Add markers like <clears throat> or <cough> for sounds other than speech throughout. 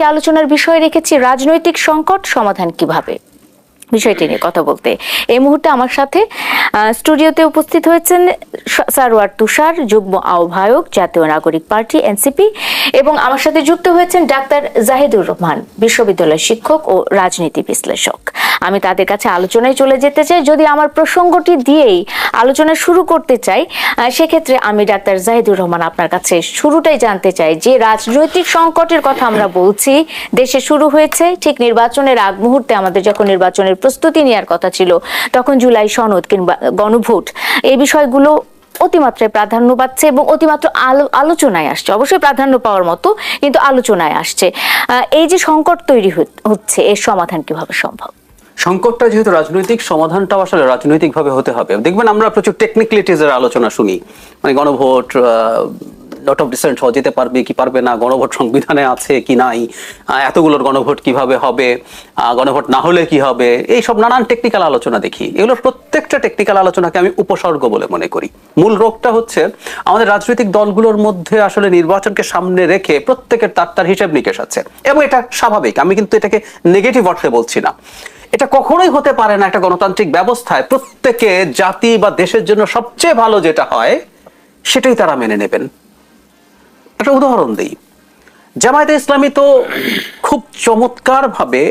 আলোচনার বিষয় রেখেছি রাজনৈতিক সংকট সমাধান কীভাবে? বিষয়টি নিয়ে কথা বলতে। এই মুহূর্তে আমার সাথে স্টুডিওতে উপস্থিত হয়েছেন সারোয়ার তুষার, যুগ্ম আহ্বায়ক, জাতীয় নাগরিক পার্টি, এনসিপি, এবং আমার সাথে যুক্ত হয়েছেন ডাক্তার জাহিদুর রহমান বিশ্ববিদ্যালয় শিক্ষক ও রাজনীতি বিশ্লেষক। আমি তাদের কাছে আলোচনায় চলে যেতে চাই। যদি আমার প্রসঙ্গটি দিয়েই আলোচনা শুরু করতে চাই সেক্ষেত্রে আমি ডাক্তার জাহিদুর রহমান আপনার কাছে শুরুটাই জানতে চাই যে রাজনৈতিক সংকটের কথা আমরা বলছি, দেশে শুরু হয়েছে, ঠিক নির্বাচনের আগ মুহূর্তে আমাদের যখন নির্বাচনের প্রস্তুতি নেওয়ার কথা ছিল। তখন জুলাই সনদ কিংবা গণভোট এই বিষয়গুলো অতিমাত্রায় প্রাধান্য পাচ্ছে এবং অতিমাত্র আলো- আলোচনায় আসছে। অবশ্যই প্রাধান্য পাওয়ার মতো, কিন্তু আলোচনায় আসছে। এই যে সংকট তৈরি হচ্ছে, এর সমাধান কীভাবে সম্ভব? সংকটটা যেহেতু রাজনৈতিক, সমাধানটাও আসলে রাজনৈতিক ভাবে হতে হবে। দেখবেন আমরা প্রচুর টেকনিক্যালিটিজ এর আলোচনা শুনি। মানে গণভোট লট অফ ডিসেন্ট হওয়া যেতে পারবে, কি পারবে না, গণভোট সংবিধানে আছে কি নাই এতগুলোর গণভোট কীভাবে হবে গণভোট না হলে কি হবে এই সব নানান টেকনিক্যাল আলোচনা দেখি। এগুলোর প্রত্যেকটা টেকনিক্যাল আলোচনাকে আমি উপসর্গ বলে মনে করি। মূল রোগটা হচ্ছে আমাদের রাজনৈতিক দলগুলোর মধ্যে আসলে নির্বাচনকে সামনে রেখে প্রত্যেকের তার তার হিসেব নিকেশ আছে। এবং এটা স্বাভাবিক, আমি কিন্তু এটাকে নেগেটিভ অর্থে বলছি না। এটা কখনোই হতে পারে না একটা গণতান্ত্রিক ব্যবস্থায় প্রত্যেকে জাতি বা দেশের জন্য সবচেয়ে ভালো যেটা হয়, সেটাই তারা মেনে নেবেন। একটা উদাহরণ দিই। জামায়াতে ইসলামী তো খুব চমৎকার ভাবে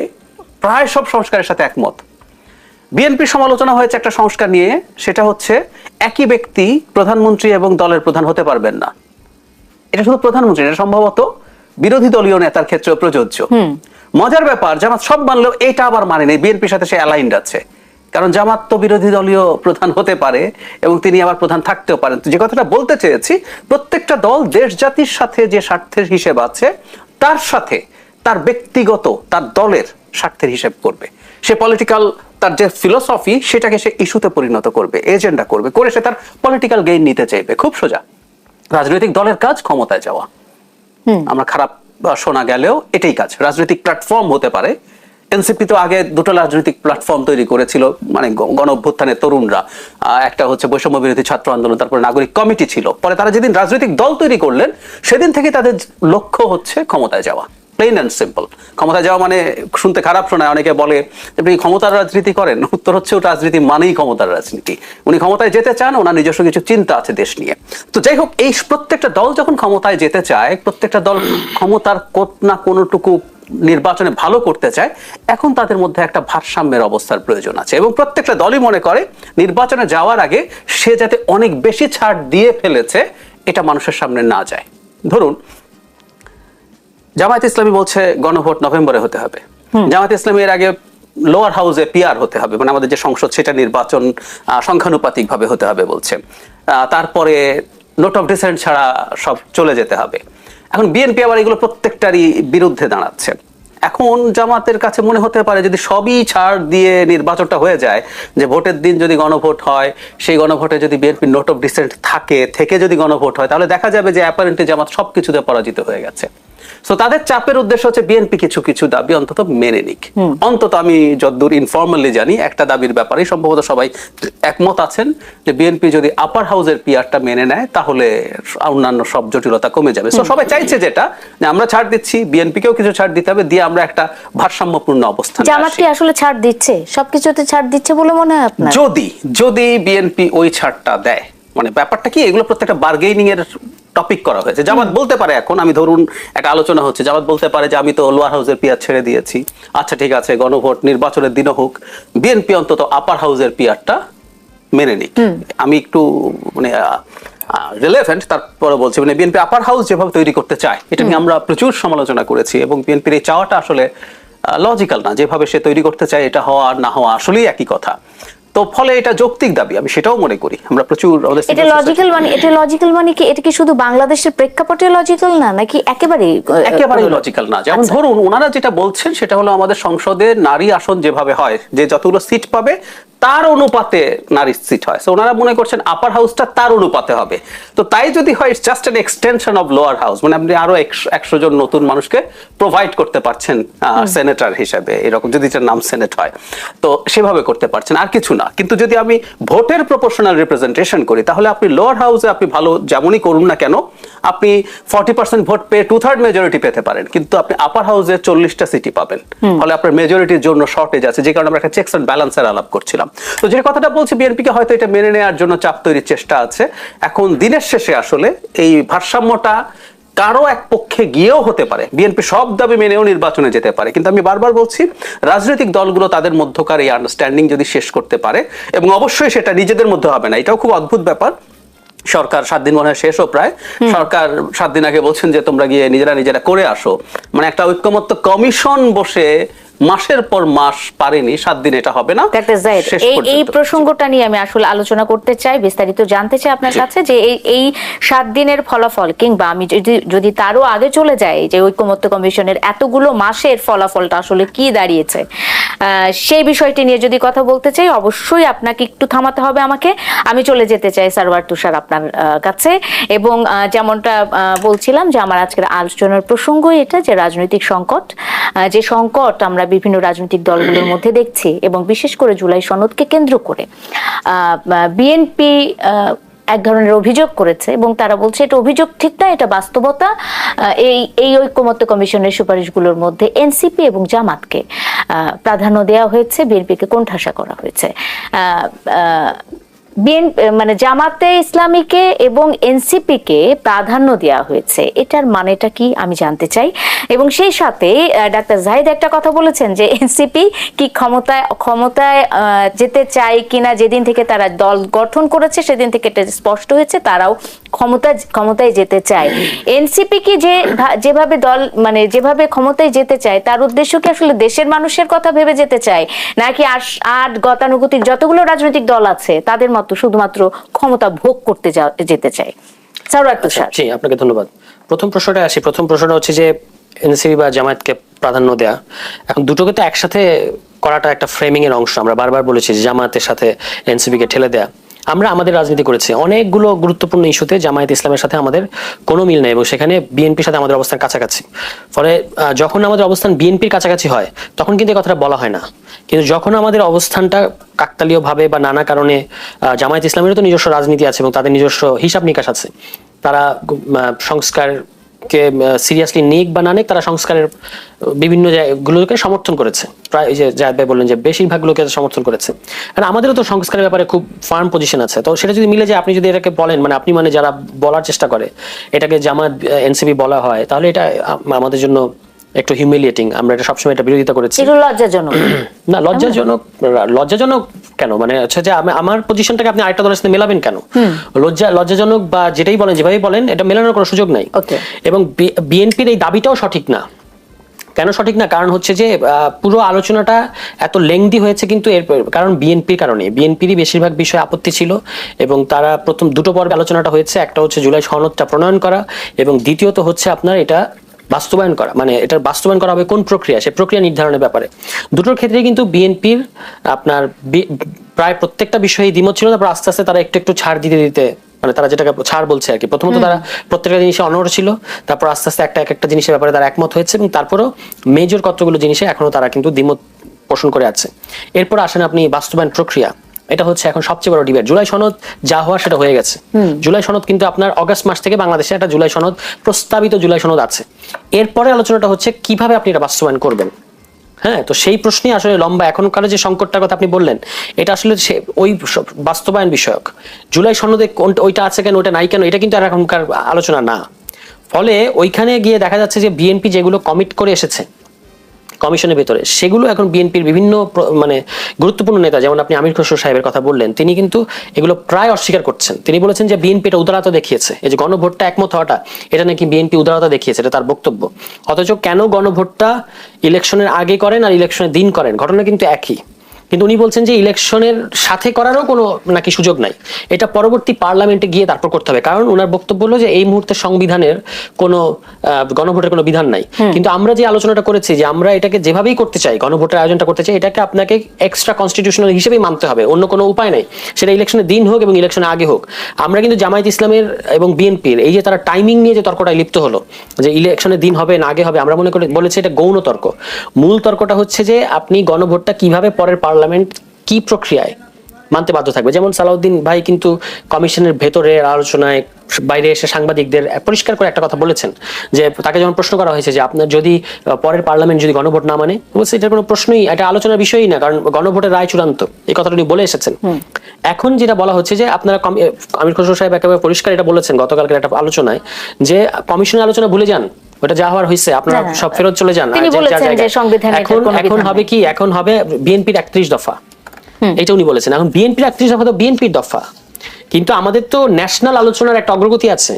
প্রায় সব সংস্কারের সাথে একমত। বিএনপির সমালোচনা হয়েছে একটা সংস্কার নিয়ে সেটা হচ্ছে একই ব্যক্তি প্রধানমন্ত্রী এবং দলের প্রধান হতে পারবেন না। এটা শুধু প্রধানমন্ত্রী এটা সম্ভবত বিরোধী দলীয় নেতার ক্ষেত্রে প্রযোজ্য। মজার ব্যাপার জামাত সব মানলেও এটা আবার মানে নেই বিএনপির সাথে সে অ্যালাইন্ড আছে। কারণ জামাত তো বিরোধী দলীয় প্রধান হতে পারে এবং তিনি আবার প্রধান থাকতেও পারেন। যে কথাটা বলতে চেয়েছি প্রত্যেকটা দল দেশ জাতির সাথে যে স্বার্থের হিসেব আছে তার সাথে তার ব্যক্তিগত তার দলের স্বার্থের হিসেব করবে। সে পলিটিক্যাল তার যে ফিলোসফি সেটাকে সে ইস্যুতে পরিণত করবে এজেন্ডা করবে করে সে তার পলিটিক্যাল গেইন নিতে চাইবে। খুব সোজা। রাজনৈতিক দলের কাজ ক্ষমতায় যাওয়া। আমরা খারাপ শোনা গেলেও এটাই কাজ। রাজনৈতিক প্ল্যাটফর্ম হতে পারে এনসিপি তো আগে দুটো রাজনৈতিক প্ল্যাটফর্ম তৈরি করেছিল মানে গণ অভ্যুত্থানের তরুণরা। একটা হচ্ছে বৈষম্য বিরোধী ছাত্র আন্দোলন, তারপরে নাগরিক কমিটি ছিল। পরে তারা যেদিন রাজনৈতিক দল তৈরি করলেন, সেদিন থেকে তাদের লক্ষ্য হচ্ছে ক্ষমতায় যাওয়া। প্লেন অ্যান্ড সিম্পল ক্ষমতায় যাওয়া মানে শুনতে খারাপ শোনায়, অনেকে বলে, আপনি ক্ষমতার রাজনীতি করেন? উত্তর হচ্ছে, ওটা রাজনীতি মানেই ক্ষমতার রাজনীতি। উনি ক্ষমতায় যেতে চান, ওনার নিজস্ব কিছু চিন্তা আছে দেশ নিয়ে। তো যাই হোক, এই প্রত্যেকটা দল যখন ক্ষমতায় যেতে চায়, প্রত্যেকটা দল ক্ষমতার কোত না কোনোটুকু নির্বাচনে ভালো করতে চায় এখন তাদের মধ্যে একটা ভারসাম্যের অবস্থার প্রয়োজন আছে। এবং প্রত্যেকটা দলই মনে করে নির্বাচনে যাওয়ার আগে সে যাতে অনেক বেশি ছাড় দিয়ে ফেলেছে এটা মানুষের সামনে না যায়। ধরুন জামায়াত ইসলামী বলছে গণভোট নভেম্বরে হতে হবে। জামায়াত ইসলামী এর আগে লোয়ার হাউসে পিআর হতে হবে মানে আমাদের যে সংসদ সেটা নির্বাচন সংখ্যানুপাতিক ভাবে হতে হবে বলছে। আহ, তারপরে নোট অফ ডিসেন্ট ছাড়া সব চলে যেতে হবে। এখন বিএনপি আবার এগুলো প্রত্যেকটারই বিরুদ্ধে দাঁড়াচ্ছে। এখন জামাতের কাছে মনে হতে পারে যদি সবই ছাড় দিয়ে নির্বাচনটা হয়ে যায়, যে ভোটের দিন যদি গণভোট হয়, সেই গণভোটে যদি বিএনপি নোট অফ ডিসেন্ট থাকে, থেকে যদি গণভোট হয়, তাহলে দেখা যাবে যে অ্যাপারেন্টলি জামাত সব কিছুতে পরাজিত হয়ে গেছে। সো তাদের চাপের উদ্দেশ্য হচ্ছে বিএনপি কিছু কিছু দাবি অন্তত মেনে নিক। অন্তত আমি যতদূর ইনফর্মালি জানি একটা দাবির ব্যাপারে সম্ভবত সবাই একমত আছেন যে বিএনপি যদি আপার হাউসের পিয়ারটা মেনে নেয় তাহলে অন্যান্য সব জটিলতা কমে যাবে। সো সবাই চাইছে যেটা যে আমরা ছাড় দিচ্ছি বিএনপিকেও কিছু ছাড় দিতে হবে দিয়ে আমরা একটা ভারসাম্যপূর্ণ অবস্থান জামাত কি আসলে ছাড় দিচ্ছে সবকিছুতে ছাড় দিচ্ছে বলে মনে হয় আপনার? যদি যদি বিএনপি ওই ছাড়টা দেয় মানে ব্যাপারটা কি এগুলো প্রত্যেকটা বার্গেনিং এর টপিক করা হয়েছে। জামাত বলতে পারে এখন আমি ধরুন একটা আলোচনা হচ্ছে জামাত বলতে পারে যে আমি তো লোয়ার হাউসের পিয়ার ছেড়ে দিয়েছি। আচ্ছা ঠিক আছে গণভোট নির্বাচনের দিনও হোক বিএনপি অন্তত আপার হাউসের পিয়ারটা মেনে নিক। আমি একটু মানে রিলেভেন্ট তারপরে বলছি মানে বিএনপি আপার হাউস যেভাবে তৈরি করতে চায় এটা নিয়ে আমরা প্রচুর সমালোচনা করেছি এবং বিএনপির এই চাওয়াটা আসলে লজিক্যাল না যেভাবে সে তৈরি করতে চায় এটা হওয়া আর না হওয়া আসলেই একই কথা। তো ফলে এটা যৌক্তিক দাবি আমি সেটাও মনে করি। আমরা প্রচুর এটা লজিক্যাল মানে এটা লজিক্যাল মানে কি এটা কি শুধু বাংলাদেশের প্রেক্ষাপটে লজিক্যাল না নাকি একেবারে একেবারে লজিক্যাল না। যেমন আচ্ছা। ধরুন ওনারা যেটা বলছেন সেটা হলো আমাদের সংসদে নারী আসন যেভাবে হয় যে যতগুলো সিট পাবে তার অনুপাতে নারীর সিট হয়। সো ওনারা মনে করছেন আপার হাউসটা তার অনুপাতে হবে। তো তাই যদি হয় it's just an extension of lower house মানে আপনি আরও একশো জন নতুন মানুষকে প্রোভাইড করতে পারছেন সেনেটর হিসেবে। এরকম যদি এটার নাম সেনেট হয়। তো সেভাবে করতে পারছেন আর কিছু না। কিন্তু যদি আমি ভোটের প্রপোর্শনাল রিপ্রেজেন্টেশন করি তাহলে আপনি লোয়ার হাউসে আপনি ভালো যেমনই করুন না কেন আপনি ফর্টি পার্সেন্ট ভোট পেয়ে টু থার্ড মেজরিটি পেতে পারেন। কিন্তু আপনি আপার হাউসে চল্লিশটা সিটি পাবেন। ফলে আপনার মেজরিটির জন্য শর্টেজ আছে। যে কারণে আমরা একটা চেকস অ্যান্ড ব্যালেন্সের আলাপ করছিলাম। তো যে কথাটা বলছি বিএনপিকে হয়তো এটা মেনে নেওয়ার জন্য চাপ তৈরির চেষ্টা আছে। এখন দিনের শেষে আসলে এই ভারসাম্যটা কারও এক পক্ষে গিয়েও হতে পারে। বিএনপি সব দাবি মেনেও নির্বাচনে যেতে পারে। কিন্তু আমি বারবার বলছি রাজনৈতিক দলগুলো তাদের মধ্যকার এই আন্ডারস্ট্যান্ডিং যদি শেষ করতে পারে এবং অবশ্যই সেটা নিজেদের মধ্যে হবে না এটাও খুব অদ্ভুত ব্যাপার। সরকার সাত দিন মনে হয় শেষও প্রায়। সরকার সাত দিন আগে বলছেন যে তোমরা গিয়ে নিজেরা নিজেরা করে আসো। মানে একটা ঐক্যমত্য কমিশন বসে মাসের পর মাস পারেনি সাত দিন এটা হবে না। এই প্রসঙ্গটা নিয়ে আমি আসলে আলোচনা করতে চাই বিস্তারিত জানতে চাই আপনার কাছে যে এই সাত দিনের ফলাফল কিংবা আমি যদি যদি তারও আগে চলে যাই যে ঐক্যমত্য কমিশনের এতগুলো মাসের ফলাফলটা আসলে কি দাঁড়িয়েছে সেই বিষয়টি নিয়ে যদি কথা বলতে চাই অবশ্যই আপনাকে একটু থামাতে হবে আমাকে। আমি চলে যেতে চাই সারওয়ার তুষার আপনার কাছে। এবং যেমনটা আহ, বলছিলাম যে আমার আজকের আলোচনার প্রসঙ্গ এটা যে রাজনৈতিক সংকট আহ, যে সংকট আমরা বিভিন্ন রাজনৈতিক দলগুলোর মধ্যে দেখছি এবং বিশেষ করে জুলাই সনদকে কেন্দ্র করে বিএনপি এক ধরনের অভিযোগ করেছে এবং তারা বলছে এটা অভিযোগ ঠিক না, এটা বাস্তবতা। এই এই ঐক্যমত্য কমিশনের সুপারিশগুলোর মধ্যে এনসিপি এবং জামাতকে প্রাধান্য দেওয়া হয়েছে, বিএনপিকে কোণঠাসা করা হয়েছে। মানে জামাতে ইসলামীকে এবং এনসিপি কে প্রাধান্য দেওয়া হয়েছে। এটার মানেটা কি আমি জানতে চাই। এবং সেই সাথে ডাক্তার জাহিদ একটা কথা বলেছেন যে এনসিপি কি ক্ষমতায় ক্ষমতায় যেতে চায় কিনা, যেদিন থেকে তারা দল গঠন করেছে, সেদিন থেকে এটা স্পষ্ট হয়েছে, তারাও ক্ষমতা, ক্ষমতায় যেতে চায়। এনসিপি কি যে যেভাবে দল মানে যেভাবে ক্ষমতায় যেতে চায়, তার উদ্দেশ্য কি আসলে দেশের মানুষের কথা ভেবে যেতে চায়? নাকি আট গতানুগতিক যতগুলো রাজনৈতিক দল আছে, তাদের মতো শুধুমাত্র ক্ষমতা ভোগ করতে যেতে চায় সারওয়ার তুষার। জি আপনাকে ধন্যবাদ। প্রথম প্রশ্নটা আসি। প্রথম প্রশ্নটা হচ্ছে যে এনসিবি বা জামায়াতকে প্রাধান্য দেয়া। এখন দুটোকে তো একসাথে করাটা একটা ফ্রেমিং এর অংশ। আমরা বারবার বলেছি যে জামায়াতের সাথে এনসিবি কে ঠেলে দেয়া। আমরা আমাদের রাজনীতি করেছি। অনেকগুলো গুরুত্বপূর্ণ ইস্যুতে জামায়াত ইসলামের সাথে আমাদের কোনো মিল নেই এবং সেখানে বিএনপির সাথে আমাদের অবস্থান কাছাকাছি। ফলে যখন আমাদের অবস্থান বিএনপির কাছাকাছি হয়, তখন কিন্তু এই কথাটা বলা হয় না। কিন্তু যখন আমাদের অবস্থানটা কাকতালীয়ভাবে বা নানা কারণে জামায়াত ইসলামেরও তো নিজস্ব রাজনীতি আছে এবং তাদের নিজস্ব হিসাব নিকাশ আছে। তারা সংস্কার কে সিরিয়াসলি নিক বা না নিক, তারা সংস্কারের বিভিন্ন গুলোকে সমর্থন করেছে। প্রায় যে জায়দ ভাই বললেন যে বেশিরভাগগুলোকে সমর্থন করেছে। আর আমাদেরও তো সংস্কারের ব্যাপারে খুব ফার্ম পজিশন আছে। তো সেটা যদি মিলে যায়, আপনি যদি এটাকে বলেন মানে আপনি মানে যারা বলার চেষ্টা করে, এটাকে জামাত এনসিপি বলা হয়, তাহলে এটা আমাদের জন্য একটু হিউমিলিয়েটিং আমরা এটা সবসময় এটা বিরোধিতা করেছি। এটা <clears throat> লজ্জাজনক। না লজ্জাজনক লজ্জাজনক কেন? মানে হচ্ছে যে আমি- আমার পজিশনটাকে আপনি আরেকটা দলের সাথে মেলাবেন কেন? লজ্জা লজ্জাজনক বা যেটাই বলেন যেভাবেই বলেন এটা মেলানোর কোনো সুযোগ নাই. এবং বিএনপির এই দাবিটাও সঠিক না। কেন সঠিক না? কারণ হচ্ছে যে পুরো আলোচনাটা এত লেংদি হয়েছে কিন্তু এর কারণ বিএনপির কারণে। বিএনপিরই বেশিরভাগ বিষয়ে আপত্তি ছিল এবং তারা প্রথম দুটো পর্বে আলোচনাটা হয়েছে। একটা হচ্ছে জুলাই সনদটা প্রণয়ন করা এবং দ্বিতীয়ত হচ্ছে আপনার এটা বাস্তবায়ন করা মানে এটার বাস্তবায়ন করা হবে কোন প্রক্রিয়া সে প্রক্রিয়া নির্ধারণের ব্যাপারে। দুটোর ক্ষেত্রে কিন্তু বিএনপির আপনার প্রায় প্রত্যেকটা বিষয়ে দ্বিমত ছিল তারপর আস্তে আস্তে তারা একটু একটু ছাড় দিতে দিতে মানে তারা যেটাকে ছাড় বলছে আর কি। প্রথমত তারা প্রত্যেকটা জিনিসে অনড় ছিল তারপর আস্তে আস্তে একটা এক একটা জিনিসের ব্যাপারে তারা একমত হয়েছে এবং তারপরও মেজর কতগুলো জিনিসে এখনও তারা কিন্তু দ্বিমত পোষণ করে আছে। এরপর আসেন আপনি বাস্তবায়ন প্রক্রিয়া। এটা হচ্ছে এখন সবচেয়ে বড় ডিবেট জুলাই সনদ যা হওয়া সেটা হয়ে গেছে। জুলাই সনদ কিন্তু আপনার অগস্ট মাস থেকে বাংলাদেশে একটা জুলাই সনদ প্রস্তাবিত জুলাই সনদ আছে। এরপরে আলোচনাটা হচ্ছে কীভাবে আপনি এটা বাস্তবায়ন করবেন। হ্যাঁ তো সেই প্রশ্নই আসলে লম্বা। এখনকার যে সংকটটার কথা আপনি বললেন এটা আসলে সে- ওই বাস্তবায়ন বিষয়ক। জুলাই সনদে কোনটা ওইটা আছে কেন ওইটা নাই কেন এটা কিন্তু আর এখনকার আলোচনা না। ফলে ওইখানে গিয়ে দেখা যাচ্ছে যে বিএনপি যেগুলো কমিট করে এসেছে কমিশনের ভেতরে। সেগুলো এখন বিএনপির বিভিন্ন মানে গুরুত্বপূর্ণ নেতা, যেমন আপনি আমির খসরু সাহেবের কথা বললেন, তিনি কিন্তু এগুলো প্রায় অস্বীকার করছেন। তিনি বলেছেন যে বিএনপি এটা উদারতা দেখিয়েছে। এই যে গণভোটটা একমত হওয়াটা, এটা নাকি বিএনপি উদারতা দেখিয়েছে, এটা তার বক্তব্য। অথচ কেন গণভোটটা ইলেকশনের আগে করেন আর ইলেকশনের দিন করেন? ঘটনা কিন্তু একই। কিন্তু উনি বলছেন যে ইলেকশনের সাথে করারও কোনো নাকি সুযোগ নাই। এটা পরবর্তী পার্লামেন্টে গিয়ে তারপর করতে হবে। কারণ ওনার বক্তব্য হলো যে এই মুহূর্তে সংবিধানের কোনো গণভোটের কোনো বিধান নাই। কিন্তু আমরা যে আলোচনাটা করেছি যে আমরা এটাকে যেভাবেই করতে চাই গণভোটের আয়োজনটা করতে চাই এটাকে আপনাকে এক্সট্রা কনস্টিটিউশনাল হিসেবেই মানতে হবে। অন্য কোনো উপায় নেই। সেটা ইলেকশনের দিন হোক এবং ইলেকশনের আগে হোক। আমরা কিন্তু জামায়াত ইসলামের এবং বিএনপির এই যে তারা টাইমিং নিয়ে যে তর্কটায় লিপ্ত হলো যে ইলেকশনের দিন হবে না আগে হবে আমরা মনে করি বলেছি এটা গৌণ তর্ক। মূল তর্কটা হচ্ছে যে আপনি গণভোটটা কীভাবে পরের পার্লামেন্ট কি প্রক্রিয়ায়? মানতে বাধ্য থাকবে। যেমন সালাউদ্দিন ভাই কিন্তু কমিশনের ভেতরের আলোচনায় বাইরে এসে সাংবাদিকদের পরিষ্কার করে একটা কথা বলেছেন যে তাকে যখন প্রশ্ন করা হয়েছে যে আপনার যদি পরের পার্লামেন্ট যদি গণভোট না মানে বলছে এটার কোনো প্রশ্নই এটা আলোচনার বিষয়ই না কারণ গণভোটের রায় চূড়ান্ত এই কথাটা উনি বলে এসেছেন। এখন যেটা বলা হচ্ছে যে আপনারা আমির খসরু সাহেব একেবারে পরিষ্কার এটা বলেছেন গতকালকের একটা আলোচনায় যে কমিশনের আলোচনা ভুলে যান ওটা যা হওয়ার হয়েছে আপনারা সব ফেরত চলে যান এখন এখন হবে কি এখন হবে বিএনপির একত্রিশ দফা। এটা উনি বলেছেন। এখন বিএনপির একত্রিশ দফা তো বিএনপির দফা। কিন্তু আমাদের তো ন্যাশনাল আলোচনার একটা অগ্রগতি আছে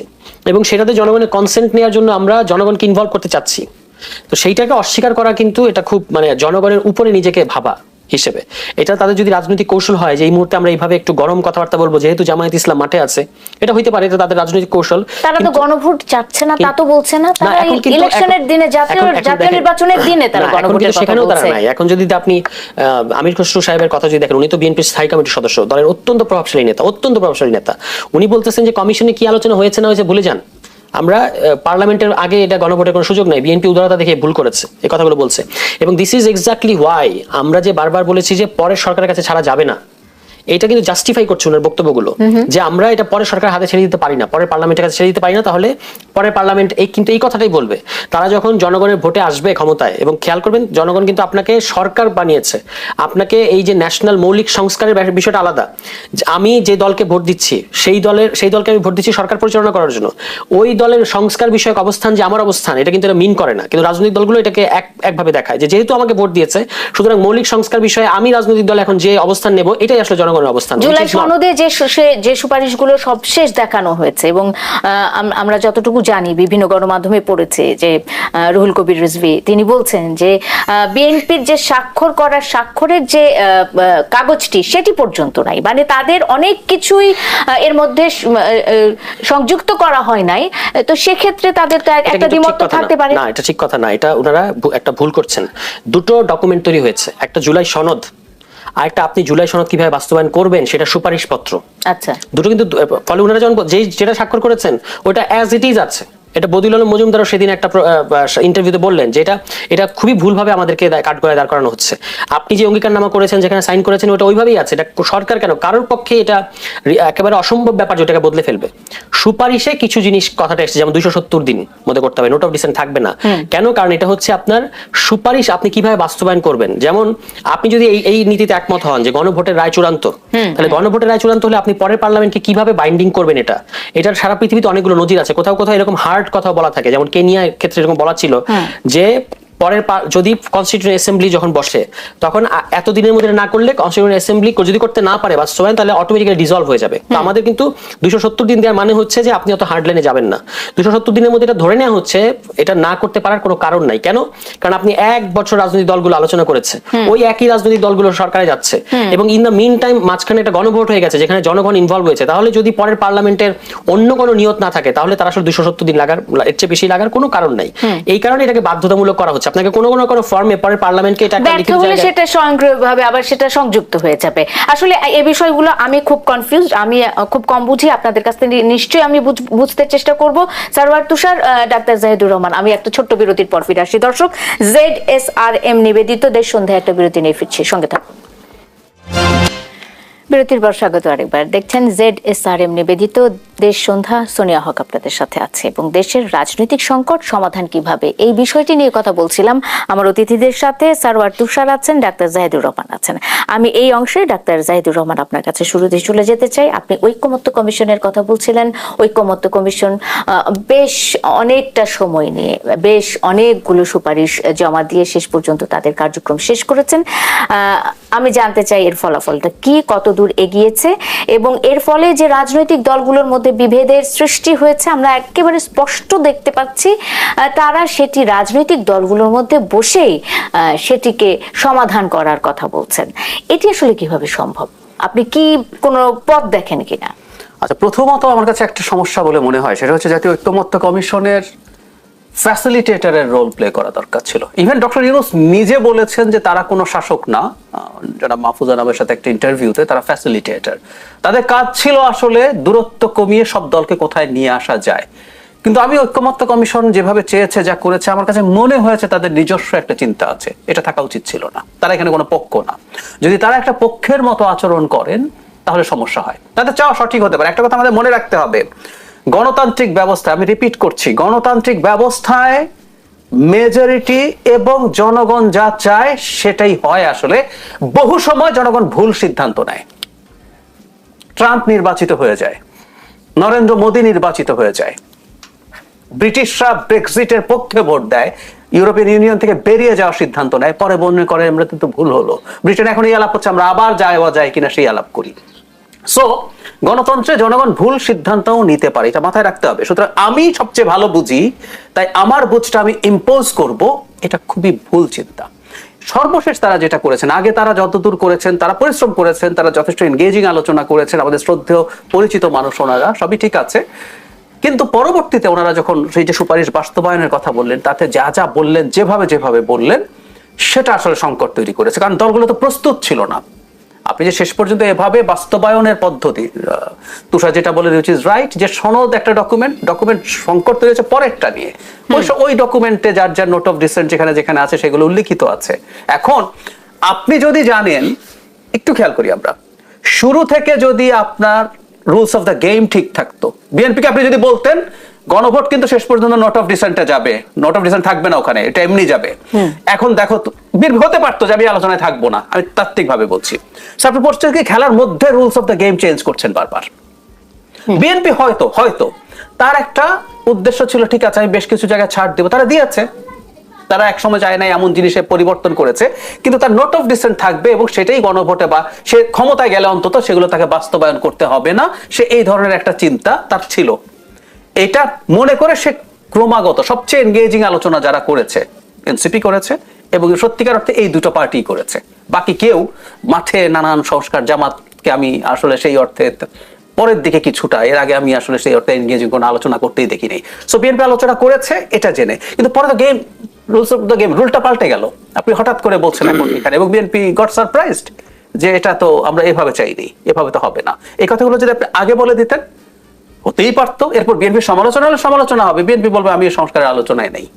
এবং সেটাতে জনগণের কনসেন্ট নেওয়ার জন্য আমরা জনগণকে ইনভলভ করতে চাচ্ছি। তো সেইটাকে অস্বীকার করা কিন্তু এটা খুব মানে জনগণের উপরে নিজেকে ভাবা। হিসেবে। এটা তাদের যদি রাজনৈতিক কৌশল হয় যে এই মুহূর্তে আমরা এইভাবে একটু গরম কথাবার্তা বলব যেহেতু জামায়াত ইসলাম মাঠে আছে এটা হইতে পারে এটা তাদের রাজনৈতিক কৌশল। তারা তো গণভোট চাচ্ছে না তা তো বলছে না। তারা ইলেকশনের দিনে জাতীয় জাতীয় নির্বাচনের দিনে তারা গণভোটের কথা বলছে। এখন যদি আপনি আমির খসরু সাহেবের কথা যদি দেখেন উনি তো বিএনপির স্থায়ী কমিটির সদস্য দলের অত্যন্ত প্রভাবশালী নেতা অত্যন্ত প্রভাবশালী নেতা। উনি বলতেছেন যে কমিশনে কি আলোচনা হয়েছে না হয়েছে ভুলে যান। আমরা পার্লামেন্টের আগে এটা গণভোটের কোনো সুযোগ নাই, বিএনপি উদারতা দেখে ভুল করেছে এই কথাগুলো বলছে। এবং দিস ইজ এক্স্যাক্টলি ওয়াই আমরা যে বারবার বলেছি যে পরের সরকারের কাছে ছাড়া যাবে না এটা কিন্তু জাস্টিফাই করছে ওনার বক্তব্যগুলো যে আমরা এটা পরে সরকার হাতে ছেড়ে দিতে পারি না পরের পার্লামেন্টের কাছে ছেড়ে দিতে পারি না তাহলে পরের পার্লামেন্ট এই কিন্তু এই কথাটাই বলবে। তারা যখন জনগণের ভোটে আসবে ক্ষমতায় এবং খেয়াল করবেন জনগণ কিন্তু আপনাকে সরকার বানিয়েছে আপনাকে এই যে ন্যাশনাল মৌলিক সংস্কারের বিষয়টা আলাদা। আমি যে দলকে ভোট দিচ্ছি সেই দলের সেই দলকে আমি ভোট দিচ্ছি সরকার পরিচালনা করার জন্য। ওই দলের সংস্কার বিষয়ক অবস্থান যে আমার অবস্থান এটা কিন্তু এটা মিন করে না। কিন্তু রাজনৈতিক দলগুলো এটাকে এক একভাবে দেখায় যে যেহেতু আমাকে ভোট দিয়েছে সুতরাং মৌলিক সংস্কার বিষয়ে আমি রাজনৈতিক দল এখন যে অবস্থান নেব এটাই আসলে জনগণের অবস্থান জুলাই সনদে যে যে সুপারিশগুলো সব শেষ দেখানো হয়েছে এবং আমরা যতটুকু জানি বিভিন্ন গণমাধ্যমে পড়েছে যে রুহুল কবির রিজভি তিনি বলছেন যে বিএনপির যে স্বাক্ষর করার স্বাক্ষরের যে কাগজটি সেটি পর্যন্ত নাই। মানে তাদের অনেক কিছুই এর মধ্যে সংযুক্ত করা হয় নাই। তো সেক্ষেত্রে তাদের তো একটা দ্বিমত থাকতে পারে। না এটা ঠিক কথা না। এটা ওনারা একটা ভুল করছেন। দুটো ডকুমেন্ট তৈরি হয়েছে। একটা জুলাই সনদ আর একটা আপনি জুলাই সনদ কীভাবে বাস্তবায়ন করবেন সেটা সুপারিশপত্র। আচ্ছা। দুটো কিন্তু ফলে ওনারা যখন যেই যেটা স্বাক্ষর করেছেন ওটা অ্যাজ ইট ইজ আছে। এটা বদিল আলম মজুমদারও সেদিন একটা ইন্টারভিউতে বললেন যে এটা এটা খুবই ভুলভাবে আমাদেরকে কাঠগড়ায় দাঁড় করানো হচ্ছে। আপনি যে অঙ্গীকারনামা করেছেন যেখানে সাইন করেছেন ওটা ওইভাবেই আছে। এটা সরকার কেন? কারোর পক্ষে এটা একেবারে অসম্ভব ব্যাপার যেটাকে বদলে ফেলবে। সুপারিশে কিছু জিনিস কথাটা এসেছে যেমন দুইশো সত্তর দিন মধ্যে করতে হবে নোট অফ ডিসেন্ট থাকবে না। কেন? কারণ এটা হচ্ছে আপনার সুপারিশ আপনি কীভাবে বাস্তবায়ন করবেন। যেমন আপনি যদি এই এই নীতিতে একমত হন যে গণভোটের রায় চূড়ান্ত তাহলে গণভোটের রায় চূড়ান্ত হলে আপনি পরের পার্লামেন্টকে কীভাবে বাইন্ডিং করবেন এটা? এটার সারা পৃথিবীতে অনেকগুলো নজির আছে। কোথাও কোথাও এরকম হার্ড কথা বলা থাকে যেমন কেনিয়ার ক্ষেত্রে এরকম বলা ছিল যে পরের যদি কনস্টিটিউশন অ্যাসেম্বলি যখন বসে তখন এত দিনের মধ্যে না করলে কনস্টিটিউশন অ্যাসেম্বলি যদি করতে না পারে বাস্তবায়ন তাহলে অটোমেটিক্যালি ডিজলভ হয়ে যাবে। তো আমাদের কিন্তু দুশো সত্তর দিন দেওয়ার মানে হচ্ছে যে আপনি অত হার্ড লাইনে যাবেন না। দুশো সত্তর দিনের মধ্যে এটা ধরে নেওয়া হচ্ছে এটা না করতে পারার কোনো কারণ নাই। কেন? কারণ আপনি এক বছর রাজনৈতিক দলগুলো আলোচনা করেছে। ওই একই রাজনৈতিক দলগুলো সরকারে যাচ্ছে। এবং ইন দ্য মিন টাইম মাঝখানে একটা গণভোট হয়ে গেছে যেখানে জনগণ ইনভলভ হয়েছে। তাহলে যদি পরের পার্লামেন্টের অন্য কোনো নিয়ত না থাকে তাহলে তার আসলে দুশো সত্তর দিন লাগার এর চেয়ে বেশি লাগার কোনো কারণ নাই। এই কারণে এটাকে বাধ্যতামূলক করা হচ্ছে। আপনাকে কোনো কোনো কোনো ফর্মে পরের পার্লামেন্টকে এটা একটা লিখিত হলে সেটা স্বয়ংক্রিয়ভাবে আবার সেটা সংযুক্ত হয়ে যাবে। আসলে এই বিষয়গুলো আমি খুব কনফিউজ আমি খুব কম বুঝি আপনাদের কাছ থেকে নিশ্চয়ই আমি বুঝতে চেষ্টা করব। সারওয়ার তুষার ডাক্তার জাহিদুর রহমান আমি একটা ছোট্ট বিরতির পর ফিরে আসি। দর্শক জেড এস আর এম নিবেদিত দেশ সন্ধ্যায় একটা বিরতি নিয়ে ফিরছি। সঙ্গে থাকুন। বিরতির পর স্বাগত আরেকবার। দেখছেন জেড এস আর এম নিবেদিত দেশ সন্ধ্যা, সোনিয়া হক আপনাদের সাথে আছে এবং দেশের রাজনৈতিক সংকট সমাধান কীভাবে? এই বিষয়টি নিয়ে কথা বলছিলাম আমার অতিথিদের সাথে। সারওয়ার তুষার আছেন, ডাক্তার জাহিদুর রহমান আছেন। আমি এই অংশে ডাক্তার জাহিদুর রহমান আপনার কাছে শুরুতে চলে যেতে চাই। আপনি ঐক্যমত্য কমিশনের কথা বলছিলেন। ঐক্যমত্য কমিশন বেশ অনেকটা সময় নিয়ে, বেশ অনেকগুলো সুপারিশ জমা দিয়ে শেষ পর্যন্ত তাদের কার্যক্রম শেষ করেছেন। আমি জানতে চাই এর ফলাফলটা কি কত দূর এগিয়েছে এবং এর ফলে যে রাজনৈতিক দলগুলোর মধ্যে মধ্যে বিভেদের সৃষ্টি হয়েছে, আমরা একেবারে স্পষ্ট দেখতে পাচ্ছি তারা সেটি রাজনৈতিক দলগুলোর মধ্যে বসেই সেটিকে সমাধান করার কথা বলছেন। এটি আসলে কীভাবে সম্ভব? আপনি কি কোনো পথ দেখেন কিনা? আচ্ছা প্রথমত আমার কাছে একটা সমস্যা বলে মনে হয়, সেটা হচ্ছে জাতীয় ঐক্যমত্য কমিশনের ফ্যাসিলিটেটরের রোল প্লে করা দরকার ছিল। ইভেন ডক্টর ইউনুস নিজে বলেছেন যে তারা কোনো শাসক না। যারা মাহফুজা নামের সাথে একটা ইন্টারভিউতে তারা ফ্যাসিলিটেটর তাদের কাজ ছিল আসলে দূরত্ব কমিয়ে সব দলকে কোথায় নিয়ে আসা যায়। কিন্তু আমি ঐক্যমত্য কমিশন যেভাবে চেয়েছে, যা করেছে, আমার কাছে মনে হয়েছে তাদের নিজস্ব একটা চিন্তা আছে। এটা থাকা উচিত ছিল না। তারা এখানে কোনো পক্ষ না। যদি তারা একটা পক্ষের মতো আচরণ করেন, তাহলে সমস্যা হয়। তাদের চাওয়া সঠিক হতে পারে। একটা কথা আমাদের মনে রাখতে হবে। গণতান্ত্রিক ব্যবস্থা, আমি রিপিট করছি, গণতান্ত্রিক ব্যবস্থায় মেজরিটি এবং জনগণ যা চায় সেটাই হয় আসলে। বহু সময় জনগণ ভুল সিদ্ধান্ত নেয়। ট্রাম্প নির্বাচিত হয়ে যায়। নরেন্দ্র মোদী নির্বাচিত হয়ে যায়। ব্রিটিশরা ব্রেক্সিটের পক্ষে ভোট দেয়। ইউরোপিয়ান ইউনিয়ন থেকে বেরিয়ে যাওয়ার সিদ্ধান্ত নেয়। পরে মনে করে, আমরা কিন্তু ভুল হলো। ব্রিটেন এখন এই আলাপ হচ্ছে আমরা আবার যাওয়া যায় কিনা সেই আলাপ করি। সো গণতন্ত্রে জনগণ ভুল সিদ্ধান্তও নিতে পারে, এটা মাথায় রাখতে হবে। সুতরাং আমি সবচেয়ে ভালো বুঝি, তাই আমার বুঝটা আমি ইম্পোজ করব, এটা খুবই ভুল চিন্তা। সর্বশেষ তারা যেটা করেছেন, আগে তারা যতদূর করেছেন, তারা পরিশ্রম করেছেন, তারা যথেষ্ট এনগেজিং আলোচনা করেছেন, আমাদের শ্রদ্ধেয় পরিচিত মানুষ ওনারা, সবই ঠিক আছে। কিন্তু পরবর্তীতে ওনারা যখন সেই যে সুপারিশ বাস্তবায়নের কথা বললেন, তাতে যা যা বললেন, যেভাবে যেভাবে বললেন, সেটা আসলে সংকট তৈরি করেছে। কারণ দলগুলো তো প্রস্তুত ছিল না। আপনি যে শেষ পর্যন্ত এভাবে বাস্তবায়নের পদ্ধতি তুষার যেটা বলে উইচ ইজ রাইট যে সনদ একটা ডকুমেন্ট ডকুমেন্ট সংকট তৈরি হয়েছে পরেরটা নিয়ে। ওই ওই ডকুমেন্টে যার যার নোট অফ ডিসেন্ট যেখানে যেখানে আছে সেগুলো উল্লিখিত আছে। এখন আপনি যদি জানেন একটু খেয়াল করি আমরা। শুরু থেকে যদি আপনার রুলস অফ দ্য গেম ঠিক থাকতো বিএনপিকে আপনি যদি বলতেন গণভোট কিন্তু শেষ পর্যন্ত নোট অফ ডিসেন্টে যাবে। নোট অফ ডিসেন্ট থাকবে না ওখানে এটা এমনি যাবে। এখন দেখো বিএনপি হতে পারতো যে আমি আলোচনায় থাকব না আমি তাত্ত্বিক ভাবে বলছি পড়ছেন কি খেলার মধ্যে rules of the game change করছেন বারবার? বিএনপি হয়তো হয়তো। তার একটা উদ্দেশ্য ছিল ঠিক আছে আমি বেশ কিছু জায়গায় ছাড় দেবো। তারা দিয়েছে। তারা একসময় চায় নাই এমন জিনিসে পরিবর্তন করেছে। কিন্তু তার নোট অফ ডিসেন্ট থাকবে এবং সেটাই গণভোটে বা সে ক্ষমতায় গেলে অন্তত সেগুলো তাকে বাস্তবায়ন করতে হবে না। সে এই ধরনের একটা চিন্তা তার ছিল। এটা মনে করে সে ক্রমাগত সবচেয়ে এনগেজিং আলোচনা যারা করেছে এনসিপি করেছে এবং সত্যিকার অর্থে এই দুটো পার্টি করেছে। বাকি কেউ মাঠে নানান সংস্কার জামাতকে আমি আসলে সেই অর্থে পরের দিকে কিছুটা এর আগে আমি আসলে সেই অর্থে এনগেজিং কোনো আলোচনা করতেই দেখি নেই সো বিএনপি আলোচনা করেছে এটা জেনে। কিন্তু পরে তো game rules of the game রুলটা পাল্টে গেল। আপনি হঠাৎ করে বলছেন এখন <clears throat> এখানে এবং বিএনপি গট সারপ্রাইজড যে এটা তো আমরা এভাবে চাইনি এভাবে তো হবে না। এই কথাগুলো যদি আপনি আগে বলে দিতেন হতেই পারতো। এরপর বিএনপি সমালোচনা হলে সমালোচনা হবে। বিএনপি বলবে, আমি সংস্কারের আলোচনায় নেই।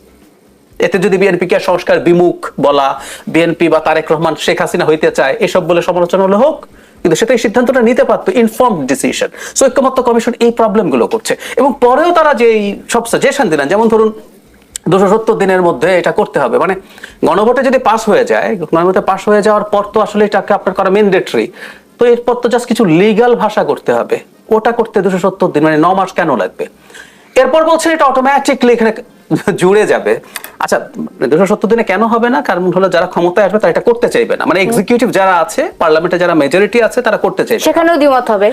এতে যদি বিএনপি কে সংস্কার বিমুখ বলা বিএনপি বা তারেক রহমান, শেখ হাসিনা হইতে চায়, এসব বলে সমালোচনা হলে হোক, কিন্তু সেটা এই সিদ্ধান্তটা নিতে পারতো ইনফর্ম ডিসিশন সো ঐক্যমত্য কমিশন এই প্রবলেমগুলো করছে। এবং পরেও তারা যে সব সাজেশন দিলেন, যেমন ধরুন দুশো সত্তর দিনের মধ্যে এটা করতে হবে। মানে গণভোটে যদি পাস হয়ে যায়, গণভোটে পাস হয়ে যাওয়ার পর তো আসলে এটাকে আপনার করা ম্যান্ডেটরি তো এরপর তো জাস্ট কিছু লিগাল ভাষা করতে হবে। ওটা করতে দুশো সত্তর দিন মানে ন মাস কেন লাগবে? এরপর বলছেন এটা অটোমেটিকলি এখানে জুড়ে যাবে। আচ্ছা দুশো সত্তর দিনে কেন হবে না? কারণ হলো যারা ক্ষমতায় আসবে তারা এটা করতে চাইবে না। মানে এক্সিকিউটিভ যারা আছে পার্লামেন্টে যারা মেজরিটি আছে তারা করতে চাইবে সেখানেও দ্বিমত হবে।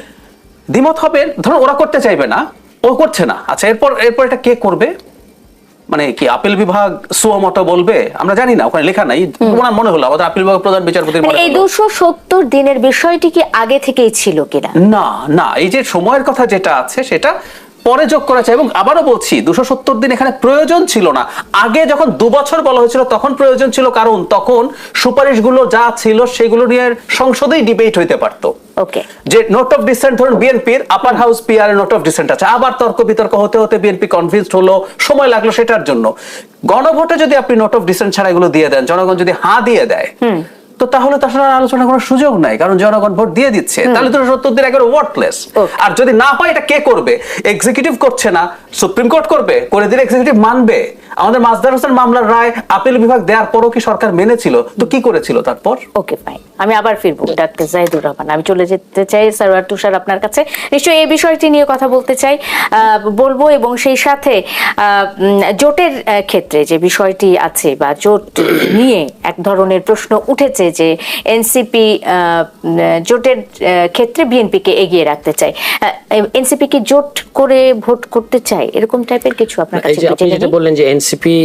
দ্বিমত হবে ধরো ওরা করতে চাইবে না ও করছে না। আচ্ছা এরপর এরপর এটা কে করবে? মানে কি আপিল বিভাগ সুমতো বলবে? আমরা জানি না ওখানে লেখা নাই। ওনার মনে হলো আমাদের আপিল বিভাগ প্রধান বিচারপতির মনে এই। দুশো সত্তর দিনের বিষয়টি কি আগে থেকেই ছিল কিনা? না না এই যে সময়ের কথা যেটা আছে সেটা পরে যোগ করা করেছে এবং আবারও বলছি দুশো সত্তর দিন এখানে প্রয়োজন ছিল না। আগে যখন দু বছর বলা হয়েছিল তখন প্রয়োজন ছিল কারণ তখন সুপারিশগুলো যা ছিল সেগুলো নিয়ে সংসদেই ডিবেট হইতে পারতো। ওকে যে নোট অফ ডিসেন্ট ধরুন বিএনপির upper house PR note of dissent আছে। আবার তর্ক বিতর্ক হতে হতে বিএনপি কনভিন্সড হলো সময় লাগল সেটার জন্য। গণভোটে যদি আপনি নোট অফ ডিসেন্ট ছাড়া এগুলো দিয়ে দেন জনগণ যদি হা দিয়ে দেয় তো তাহলে তো আসলে আলোচনার কোনো সুযোগ নাই কারণ জনগণ ভোট দিয়ে দিচ্ছে। তাহলে তো সত্তর দিন একেবারে ওয়ার্ডলেস আর যদি না হয় এটা কে করবে? এক্সিকিউটিভ করছে না সুপ্রিম কোর্ট করবে করে দিলে এক্সিকিউটিভ মানবে। আমাদের মাজদার হোসেন মামলার রায় আপিল বিভাগ দেওয়ার পরও কি সরকার মেনেছিল? তো কি করেছিল তারপর? ওকে ফাইন আমি আবার ফিরবো ডাক্তার জাহিদুর রহমান। আমি চলে যেতে চাই সারোয়ার তুষার আপনার কাছে। নিশ্চয়ই এই বিষয়টি নিয়ে কথা বলতে চাই আহ, বলব এবং সেই সাথে জোটের ক্ষেত্রে যে বিষয়টি আছে বা জোট নিয়ে এক ধরনের প্রশ্ন উঠেছে যে এনসিপি জোটের ক্ষেত্রে বিএনপিকে এগিয়ে রাখতে চায়। এনসিপি কি জোট করে ভোট করতে চায়? এরকম টাইপের কিছু আপনার কাছে আপনি যেটা বললেন যে এনসিপি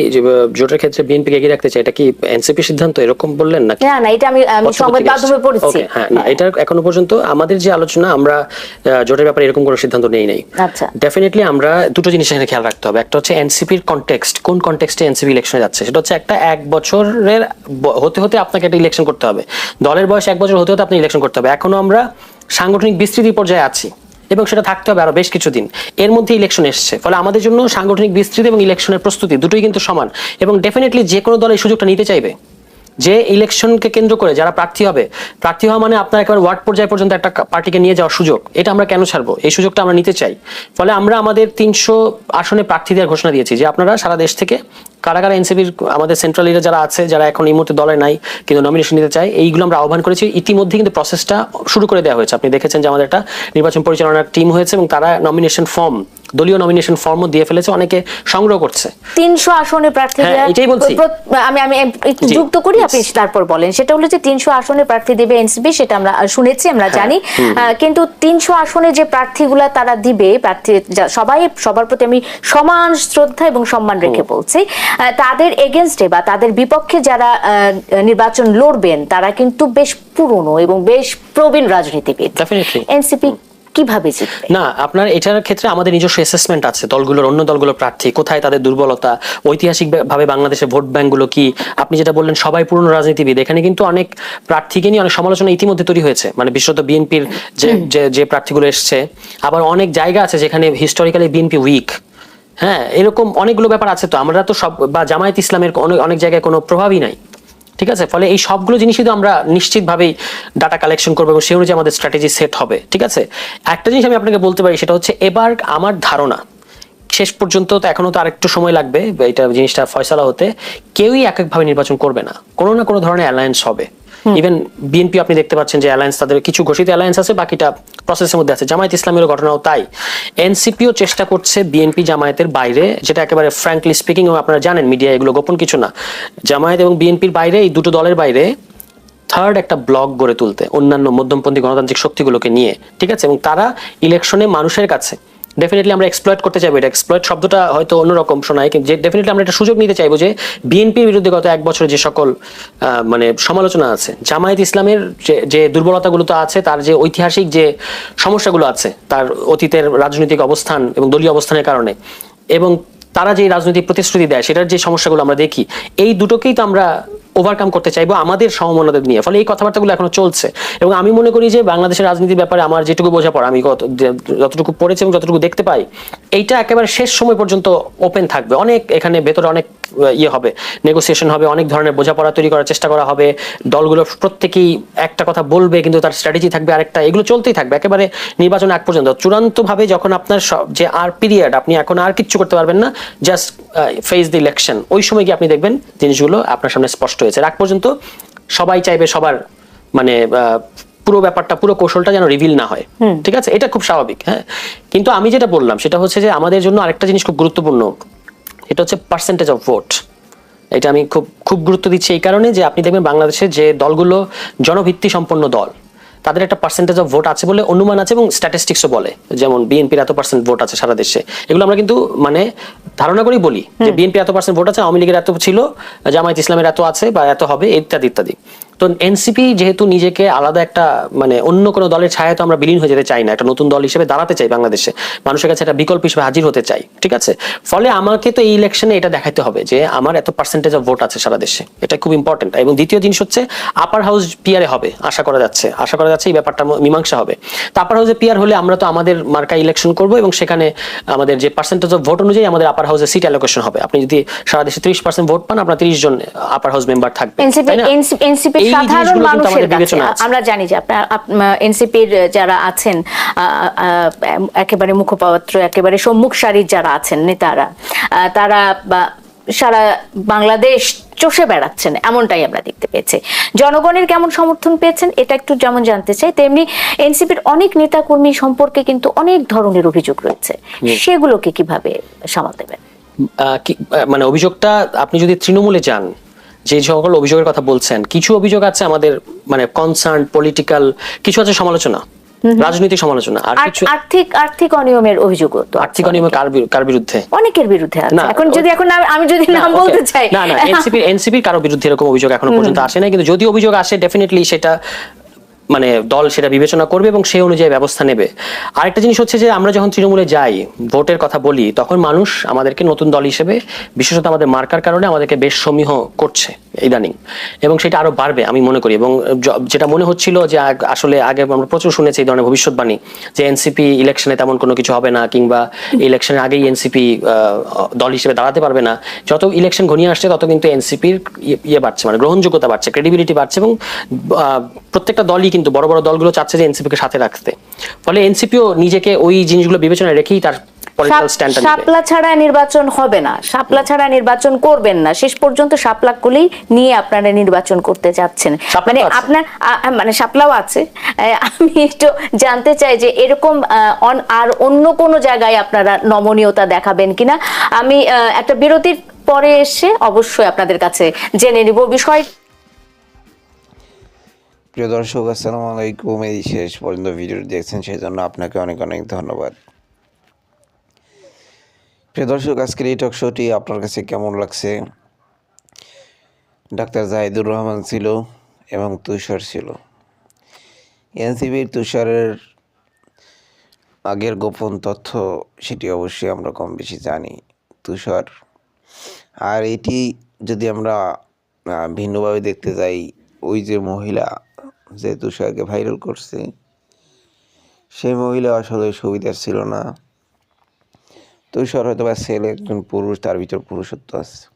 জোটের ক্ষেত্রে বিএনপি এগিয়ে রাখতে চায় এটা কি এনসিপি সিদ্ধান্ত এরকম বললেন নাকি? না না এটা আমি আমি সংবাদ মাধ্যমে পড়েছি। হ্যাঁ না, এটা এখনও পর্যন্ত আমাদের যে আলোচনা আমরা জোটের ব্যাপারে এরকম কোনো সিদ্ধান্ত নেই নাই। আচ্ছা। ডেফিনেটলি আমরা দুটো জিনিস এখানে খেয়াল রাখতে হবে। একটা হচ্ছে এনসিপির কনটেক্সট কোন কনটেক্সটে এনসিপি ইলেকশনে যাচ্ছে? সেটা হচ্ছে একটা এক বছরের হতে হতে আপনাকে একটা ইলেকশন করতে হবে। দলের বয়স এক বছর হতে হতে আপনি ইলেকশন করতে হবে। এখনও আমরা সাংগঠনিক বিস্তৃতি পর্যায়ে আছি এবং সেটা থাকতে হবে আরও বেশ কিছুদিন। এর মধ্যে ইলেকশন এসছে। ফলে আমাদের জন্য সাংগঠনিক বিস্তৃতি এবং ইলেকশনের প্রস্তুতি দুটোই কিন্তু সমান। এবং ডেফিনেটলি যে কোনো দল এই সুযোগটা নিতে চাইবে। যে ইলেকশনকে কেন্দ্র করে যারা প্রার্থী হবে, প্রার্থী হওয়া মানে আপনার একেবারে ওয়ার্ড পর্যায়ে পর্যন্ত একটা পার্টিকে নিয়ে যাওয়ার সুযোগ। এটা আমরা কেন ছাড়বো? এই সুযোগটা আমরা নিতে চাই। ফলে আমরা আমাদের তিনশো আসনে প্রার্থী দেওয়ার ঘোষণা দিয়েছি যে আপনারা সারা দেশ থেকে কারা কারা এনসিপির আমাদের সেন্ট্রাল লিডার যারা আছে, যারা এখন এই মুহূর্তে দলে নাই, কিন্তু নমিনেশন নিতে চায়, এইগুলো আমরা আহ্বান করেছি। ইতিমধ্যে কিন্তু প্রসেসটা শুরু করে দেওয়া হয়েছে। আপনি দেখেছেন যে আমাদের একটা নির্বাচন পরিচালনার টিম হয়েছে এবং তারা নমিনেশন ফর্ম দলীয় নমিনেশন ফর্মও দিয়ে ফেলেছে অনেকে সংগ্রহ করছে। তিনশো আসনের প্রার্থীরা হ্যাঁ, এটাই বলছি। আমি আমি যুক্ত করি আপনি তারপর বলেন। সেটা হলো যে তিনশো আসনের প্রার্থী দেবে এনসিপি সেটা আমরা শুনেছি আমরা হ্যাঁ, জানি। কিন্তু তিনশো আসনে যে প্রার্থীগুলা তারা দিবে প্রার্থী সবাই সবার প্রতি আমি সমান শ্রদ্ধা এবং সম্মান রেখে বলছি তাদের এগেনস্টে বা তাদের বিপক্ষে যারা নির্বাচন লড়বেন তারা কিন্তু বেশ পুরনো এবং বেশ প্রবীণ রাজনীতিবিদ। এনসিপি কীভাবে জিতবে? না আপনার এটার ক্ষেত্রে আমাদের নিজস্ব অ্যাসেসমেন্ট আছে। দলগুলোর অন্য দলগুলোর প্রার্থী কোথায় তাদের দুর্বলতা ঐতিহাসিক ভাবে বাংলাদেশের ভোট ব্যাংকগুলো কি? আপনি যেটা বললেন সবাই পুরনো রাজনীতিবিদ। এখানে কিন্তু অনেক প্রার্থীকে নিয়ে অনেক সমালোচনা ইতিমধ্যে তৈরি হয়েছে। মানে বিশেষত বিএনপির যে যে- যে প্রার্থীগুলো এসছে আবার অনেক জায়গা আছে যেখানে হিস্টোরিক্যালি বিএনপি উইক হ্যাঁ এরকম অনেকগুলো ব্যাপার আছে তো। আমরা তো সব বা জামায়াত ইসলামের অনেক অনেক জায়গায় কোনো প্রভাবই নাই। ঠিক আছে? ফলে এই সবগুলো জিনিসই তো আমরা নিশ্চিতভাবেই ডাটা কালেকশন করব এবং সেই অনুযায়ী আমাদের স্ট্র্যাটেজি সেট হবে, ঠিক আছে? একটা জিনিস আমি আপনাকে বলতে পারি, সেটা হচ্ছে এবার আমার ধারণা, শেষ পর্যন্ত তো এখনও তো আরেকটু সময় লাগবে এটা জিনিসটা ফয়সালা হতে, কেউই এক একভাবে নির্বাচন করবে না, কোনো না কোনো ধরনের অ্যালায়েন্স হবে। ইভেন বিএনপি আপনি দেখতে পাচ্ছেন যে অ্যালায়েন্স তাদের কিছু ঘোষিত অ্যালায়েন্স আছে, বাকিটা প্রসেসের মধ্যে আছে। জামায়াত ইসলামের ঘটনাও তাই। এনসিপিও চেষ্টা করছে বিএনপি জামায়াতের বাইরে, যেটা একেবারে ফ্র্যাঙ্কলি স্পিকিং আপনারা জানেন মিডিয়া এগুলো গোপন কিছু না। জামায়াত এবং বিএনপির বাইরে, এই দুটো দলের বাইরে থার্ড একটা ব্লক গড়ে তুলতে, অন্যান্য মধ্যমপন্থী গণতান্ত্রিক শক্তিগুলোকে নিয়ে, ঠিক আছে? এবং তারা ইলেকশনে মানুষের কাছে ডেফিনেটলি আমরা এক্সপ্লয়েট করতে চাইব এটা। এক্সপ্লয়েট শব্দটা হয়তো অন্যরকম শোনায়, কিন্তু যে ডেফিনেটলি আমরা একটা সুযোগ নিতে চাইব যে বিএনপির বিরুদ্ধে গত এক বছরে যে সকল মানে সমালোচনা আছে, জামায়াত ইসলামের যে দুর্বলতাগুলো তো আছে, তার যে ঐতিহাসিক যে সমস্যাগুলো আছে, তার অতীতের রাজনৈতিক অবস্থান এবং দলীয় অবস্থানের কারণে, এবং তারা যে রাজনৈতিক প্রতিশ্রুতি দেয়, সেটার যে সমস্যাগুলো আমরা দেখি, এই দুটোকেই তো আমরা ওভারকাম করতে চাইব আমাদের সমমনাদের নিয়ে। ফলে এই কথাবার্তাগুলো এখনও চলছে। এবং আমি মনে করি যে বাংলাদেশের রাজনীতির ব্যাপারে আমার যেটুকু বোঝা পড়া আমি যতটুকু পড়েছি এবং যতটুকু দেখতে পাই, এইটা একেবারে শেষ সময় পর্যন্ত ওপেন থাকবে। অনেক এখানে ভেতরে অনেক ইয়ে হবে নেগোসিয়েশন হবে অনেক ধরনের বোঝাপড়া তৈরি করার চেষ্টা করা হবে দলগুলো প্রত্যেকেই একটা কথা বলবে কিন্তু তার স্ট্র্যাটেজি থাকবে আরেকটা এগুলো চলতেই থাকবে একেবারে নির্বাচন আগ পর্যন্ত। চূড়ান্ত ভাবে যখন আপনার সব- যে আর পিরিয়ড আপনি এখন আর কিচ্ছু করতে পারবেন না জাস্ট ফেস দ্য ইলেকশন ওই সময় গিয়ে আপনি দেখবেন জিনিসগুলো আপনার সামনে স্পষ্ট হয়েছে। আর আগ পর্যন্ত সবাই চাইবে সবার মানে পুরো ব্যাপারটা পুরো কৌশলটা যেন রিভিল না হয়। ঠিক আছে? এটা খুব স্বাভাবিক হ্যাঁ? কিন্তু আমি যেটা বললাম সেটা হচ্ছে যে আমাদের জন্য আরেকটা জিনিস খুব গুরুত্বপূর্ণ। এটা হচ্ছে পার্সেন্টেজ অফ ভোট এটা আমি খুব খুব গুরুত্ব দিচ্ছি এই কারণে যে আপনি দেখবেন বাংলাদেশে যে দলগুলো জনভিত্তি সম্পন্ন দল তাদের একটা পার্সেন্টেজ অফ ভোট আছে বলে অনুমান আছে এবং স্ট্যাটিস্টিক্সও বলে। যেমন বিএনপির এত পার্সেন্ট ভোট আছে সারা দেশে। এগুলো আমরা কিন্তু মানে ধারণা করেই বলি যে বিএনপি এত পার্সেন্ট ভোট আছে আওয়ামী লীগের এত ছিল জামায়াত ইসলামের এত আছে বা এত হবে ইত্যাদি ইত্যাদি। তো এনসিপি যেহেতু নিজেকে আলাদা একটা মানে অন্য কোনো দলের ছায়া তো আমরা বিলীন হয়ে যেতে চাই না একটা নতুন দল হিসেবে দাঁড়াতে চাই বাংলাদেশে। মানুষের কাছে একটা বিকল্প হিসেবে হাজির হতে চাই ঠিক আছে? ফলে আমাকে তো এই ইলেকশনে এটা দেখাতে হবে যে আমার এত পার্সেন্টেজ অফ ভোট আছে সারা দেশে। এটা খুব ইম্পর্টেন্ট এবং দ্বিতীয় জিনিস হচ্ছে আপার হাউস পিয়ারে হবে আশা করা যাচ্ছে। আশা করা যাচ্ছে এই ব্যাপারটা মীমাংসা হবে। তো আপার হাউসে পিয়ার হলে আমরা তো আমাদের মার্কা ইলেকশন করব এবং সেখানে আমাদের যে পার্সেন্টেজ অফ ভোট অনুযায়ী আমাদের আপার হাউসে সিট অ্যালোকেশন হবে। আপনি যদি সারা দেশে ত্রিশ পার্সেন্ট ভোট পান আপনার ত্রিশ জন আপার হাউস মেম্বার থাকবে। সাধারণ মানুষের কাছে আমরা জানি যে আপনার এনসিপির যারা আছেন একেবারে মুখপাত্র একেবারে সম্মুখ সারির যারা আছেন নেতারা তারা সারা বাংলাদেশ চষে বেড়াচ্ছেন এমনটাই আমরা দেখতে পেয়েছি। জনগণের কেমন সমর্থন পেয়েছেন এটা একটু যেমন জানতে চাই তেমনি এনসিপির অনেক নেতাকর্মী সম্পর্কে কিন্তু অনেক ধরনের অভিযোগ রয়েছে। সেগুলোকে কীভাবে সামাল দেবেন? মানে অভিযোগটা আপনি যদি তৃণমূলে যান যে সকল অভিযোগের কথা বলছেন কিছু অভিযোগ আছে আমাদের মানে কনসার্ন পলিটিক্যাল কিছু আছে সমালোচনা? রাজনৈতিক সমালোচনা আর কিছু আর্থিক আর্থিক অনিয়মের অভিযোগ তো আর্থিক অনিয়ম কার কার বিরুদ্ধে? অনেকের বিরুদ্ধে আছে। এখন যদি এখন আমি- যদি নাম বলতে চাই। না না এনসিপি এনসিপি কারও বিরুদ্ধে এরকম অভিযোগ এখনও পর্যন্ত আসে না কিন্তু যদি অভিযোগ আসে ডেফিনেটলি সেটা মানে দল সেটা বিবেচনা করবে এবং সেই অনুযায়ী ব্যবস্থা নেবে। আরেকটা জিনিস হচ্ছে যে আমরা যখন তৃণমূলে যাই, ভোটের কথা বলি, তখন মানুষ আমাদেরকে নতুন দল হিসেবে, বিশেষত আমাদের মার্কার কারণে আমাদেরকে বেশ সমীহ করছে ইদানিং। এবং সেটা আরও বাড়বে, আমি মনে করি। এবং যেটা মনে হচ্ছিল যে আসলে আগে আমরা প্রচুর শুনেছি এই ধরনের ভবিষ্যৎবাণী, যে এনসিপি ইলেকশনে তেমন কোনো কিছু হবে না, কিংবা ইলেকশনের আগেই এনসিপি দল হিসেবে দাঁড়াতে পারবে না। যত ইলেকশন ঘনিয়ে আসছে, তত কিন্তু এনসিপির ইয়ে বাড়ছে মানে গ্রহণযোগ্যতা বাড়ছে ক্রেডিবিলিটি বাড়ছে এবং প্রত্যেকটা দলই কিন্তু বড় বড় দলগুলো চাচ্ছে যে এনসিপিকে সাথে রাখতে। ফলে এনসিপিও নিজেকে ওই জিনিসগুলো বিবেচনায় রেখেই তার শাপলা ছাড়া নির্বাচন হবে না। শাপলা ছাড়া নির্বাচন করবেন না। শেষ পর্যন্ত শাপলাগুলি নিয়ে আপনারা নির্বাচন করতে যাচ্ছেন। মানে আপনার মানে শাপলাও আছে। আমি একটু জানতে চাই যে এরকম আর অন্য কোনো জায়গায় আপনারা নমনীয়তা দেখাবেন কিনা? আমি একটা বিরতির পরে এসে অবশ্যই আপনাদের কাছে জেনে নিব বিষয় প্রিয় দর্শক, আসসালামু আলাইকুম। এই শেষ পর্যন্ত ভিডিওটি দেখছেন, সেই জন্য আপনাকে অনেক অনেক ধন্যবাদ। প্রিয় দর্শক, আজকের এই টক শোটি আপনার কাছে কেমন লাগছে? ডাক্তার জাহিদুর রহমান ছিল এবং তুষার ছিল। এনসিবির তুষারের আগের গোপন তথ্য, সেটি অবশ্যই আমরা কম বেশি জানি। তুষার, আর এটি যদি আমরা ভিন্নভাবে দেখতে যাই, ওই যে মহিলা যে তুষারকে ভাইরাল করছে সেই মহিলা আসলে সুবিধার ছিল না। তুষার হয়তো বা ছেলে, একজন পুরুষ, তার ভিতর পুরুষত্ব আছে।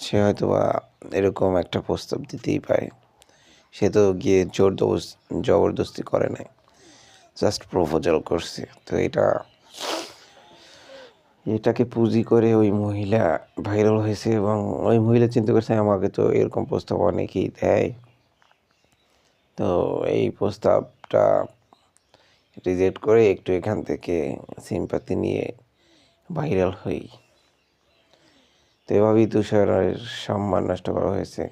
সে হয়তো বা এরকম একটা প্রস্তাব দিতেই পারে। সে তো গিয়ে জোর জবরদস্তি করে নাই। জাস্ট প্রপোজাল করছে। তো এটা, এটাকে পুঁজি করে ওই মহিলা ভাইরাল হয়েছে এবং ওই মহিলা চিন্তা করছে আমাকে তো এরকম প্রস্তাব অনেকেই দেয়। তো এই প্রস্তাবটা রিজেক্ট করে একটু এখান থেকে সিম্পাতি নিয়ে ভাইরাল হই। তো এভাবেই তুষারের সম্মান নষ্ট করা হয়েছে।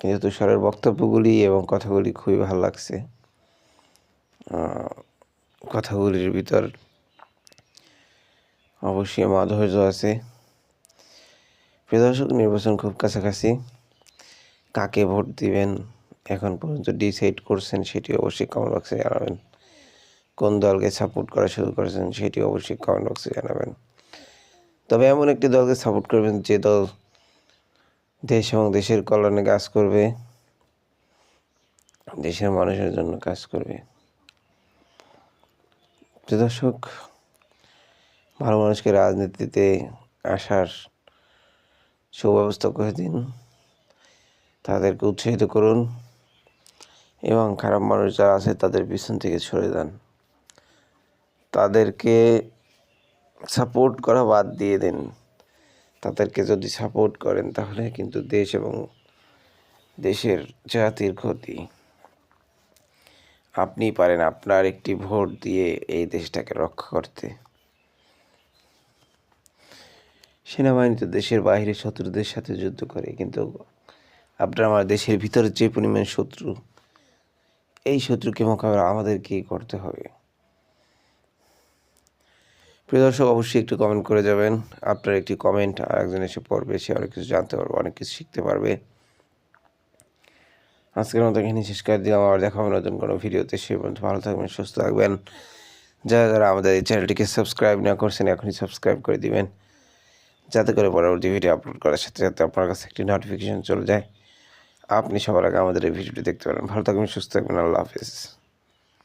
কিন্তু তুষারের বক্তব্যগুলি এবং কথাগুলি খুবই ভালো লাগছে। কথাগুলির ভিতর অবশ্যই মাধুর্য আছে। প্রিয় দর্শক, নির্বাচন খুব কাছাকাছি। কাকে ভোট দিবেন? এখন পর্যন্ত ডিসাইড করছেন, সেটি অবশ্যই কমেন্ট বক্সে জানাবেন। কোন দলকে সাপোর্ট করা শুরু করেছেন, সেটি অবশ্যই কমেন্ট বক্সে জানাবেন। তবে এমন একটি দলকে সাপোর্ট করবেন, যে দল দেশ এবং দেশের কল্যাণে কাজ করবে, দেশের মানুষের জন্য কাজ করবে। দর্শক, ভালো মানুষকে রাজনীতিতে আসার সুব্যবস্থা করে দিন। তাদেরকে উৎসাহিত করুন। এবং খারাপ মানুষ যারা আছে তাদের পিছন থেকে সরে যান। তাদেরকে সাপোর্ট করা বাদ দিয়ে দিন। তাদেরকে যদি সাপোর্ট করেন তাহলে কিন্তু দেশ এবং দেশের জাতির ক্ষতি। আপনি পারেন আপনার একটি ভোট দিয়ে এই দেশটাকে রক্ষা করতে। সেনাবাহিনী তো দেশের বাইরে শত্রুদের সাথে যুদ্ধ করে, কিন্তু আপনার আমার দেশের ভিতরে যে পরিমাণ শত্রু এই শত্রুকে মোকাবেলা আমাদেরকেই করতে হবে। প্রিয় দর্শক, অবশ্যই একটু কমেন্ট করে যাবেন। আপনার একটি কমেন্ট আর একজন এসে পড়বে, সে অনেক কিছু জানতে পারবে, অনেক কিছু শিখতে পারবে। আজকের মতো এখানে শেষ করে দিলাম। আবার দেখা হবে নতুন কোনো ভিডিওতে। সে পর্যন্ত ভালো থাকবেন, সুস্থ থাকবেন। যারা যারা আমাদের এই চ্যানেলটিকে সাবস্ক্রাইব না করছেন, এখনই সাবস্ক্রাইব করে দিবেন। যাতে করে পরবর্তী ভিডিও আপলোড করার সাথে সাথে আপনার কাছে একটি নোটিফিকেশন চলে যায়। আপনি সবার আগে আমাদের এই ভিডিওটি দেখতে পারেন। ভালো থাকবেন সুস্থ থাকবেন আল্লাহ হাফিজ।